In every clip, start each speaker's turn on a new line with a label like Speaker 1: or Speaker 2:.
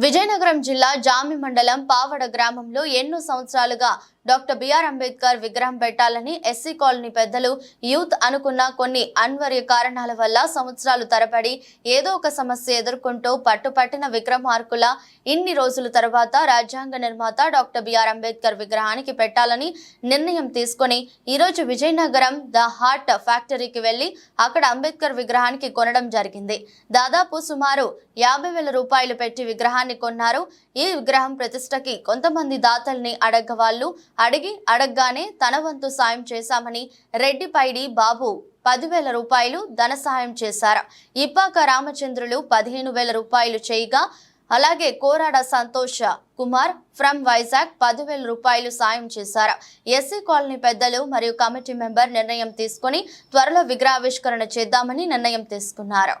Speaker 1: విజయనగరం జిల్లా జామి మండలం పావడ గ్రామంలో ఎన్నో సంవత్సరాలుగా డాక్టర్ బిఆర్ అంబేద్కర్ విగ్రహం పెట్టాలని ఎస్సీ కాలనీ పెద్దలు యూత్ అనుకున్న కొన్ని అన్వర్య కారణాల వల్ల సంవత్సరాలు తరబడి ఏదో ఒక సమస్య ఎదుర్కొంటూ పట్టుపట్టిన విక్రమార్కుల ఇన్ని రోజుల తర్వాత రాజ్యాంగ నిర్మాత డాక్టర్ బిఆర్ అంబేద్కర్ విగ్రహానికి పెట్టాలని నిర్ణయం తీసుకొని ఈరోజు విజయనగరం ద హార్ట్ ఫ్యాక్టరీకి వెళ్ళి అక్కడ అంబేద్కర్ విగ్రహానికి కొనడం జరిగింది. దాదాపు సుమారు యాభై వేల రూపాయలు పెట్టి విగ్రహాన్ని కొన్నారు. ఈ విగ్రహం ప్రతిష్టకి కొంతమంది దాతల్ని అడగవాళ్ళు అడిగి అడగగానే తన వంతు సాయం చేశామని రెడ్డిపైడి బాబు పదివేల రూపాయలు ధన సహాయం చేశారు. ఇప్పాక రామచంద్రులు పదిహేను వేల రూపాయలు చేయగా అలాగే కోరాడ సంతోష్ కుమార్ ఫ్రమ్ వైజాగ్ పదివేల రూపాయలు సాయం చేశారు. ఎస్సీ కాలనీ పెద్దలు మరియు కమిటీ మెంబర్ నిర్ణయం తీసుకుని త్వరలో విగ్రహావిష్కరణ చేద్దామని నిర్ణయం తీసుకున్నారు.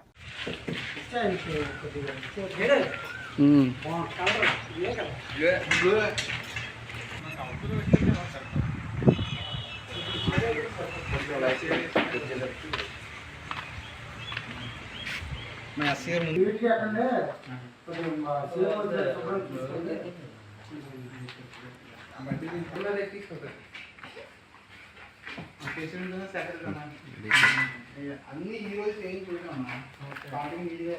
Speaker 2: అన్ని ఈ రోజు ఏం చూడమ్మా స్టార్టింగ్ ఇదే